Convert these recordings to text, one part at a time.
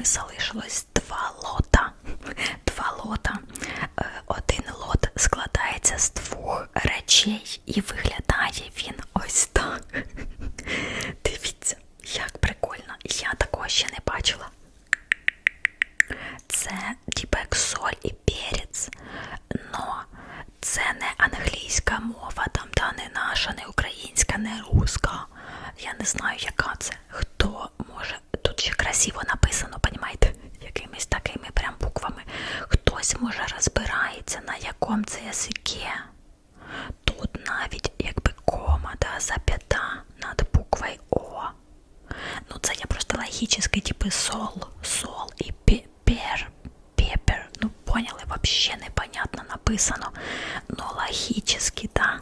нами залишилось два лота. Два лота. Е, Один лот складається з двох речей і виглядає він ось так. Дивіться, як прикольно. Я такого ще не бачила. Це як соль і перець. Но це не англійська мова, там та не наша, не українська, не руська. Я не знаю, яка це. Хто може. Тут ще красиво логически, типу сол, сол і пе- пер, пепер. Ну, поняли, вообще непонятно написано. Ну, логически, да.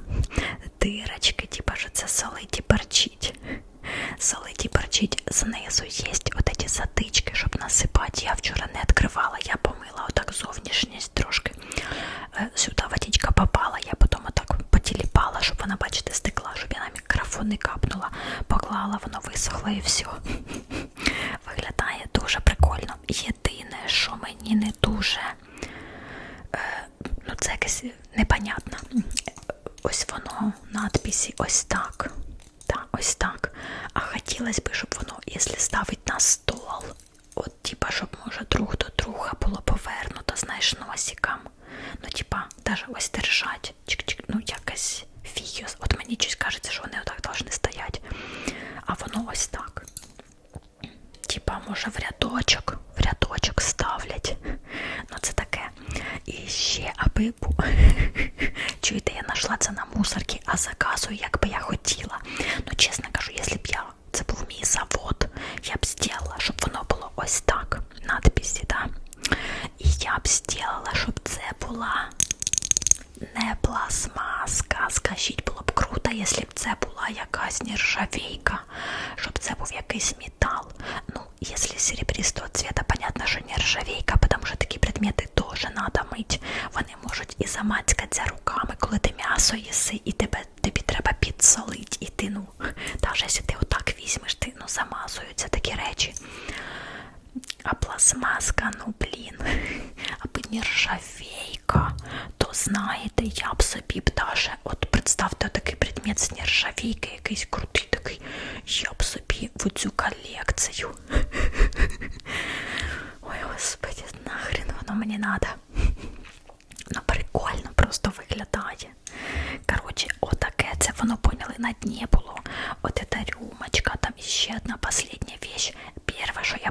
Дирочки, типа, що це солить і перчить. Солить і перчить. Знизу є от эти затички, щоб насипати. Я вчора не відкривала, я помила отак зовнішність трошки. Е, Сюди водичка попала, я потім отак потіліпала, щоб вона, бачите, стекла, щоб я на мікрофон не капнула, поклала, воно висохло і все. Прикольно. Єдине, що мені не дуже, е, ну це якесь непонятно. Ось воно, надписі ось так. Та, ось так. А хотілося б, щоб воно, якщо ставить на стол, от типа, щоб може друг до друга було повернуто, знаєш, носиком. Ну, типа, даже ось держать. Чик-чик, ну якось фігіос. От мені щось кажеться, що вони отак повинні стояти. А воно ось так. Може, в рядочок, в рядочок ставлять. Ну, це таке. І ще, аби бу... Чуєте, я знайшла це на мусорці, а заказую, як би я хотіла. Ну, чесно кажу, якщо б я це був мій завод, я б зробила, щоб воно було ось так. Надписі, да? І я б зробила, щоб це була не пластмаска. Скажіть, було б круто, якщо б це була якась нержавейка, щоб це був якийсь метал. Ну, якщо серебристого цвета, понятно, що нержавейка, тому що такі предмети теж треба мити. Вони можуть і замацькатися руками, коли ти м'ясо їси, і тебе, тобі треба підсолити. І ти, ну, навіть якщо ти отак візьмеш, ти ну, замазуються такі речі. А пластмаска, ну блін, аби нержавейка, то знаєте, я б собі б даже, от представте такий предмет з нержавейки, якийсь крутий такий, я б собі в цю колекцію. воно мені надо. Ну, прикольно просто виглядає. Коротше, отаке це воно поняли на дні було. От ця рюмочка, там іще одна остання віч. Перше, що я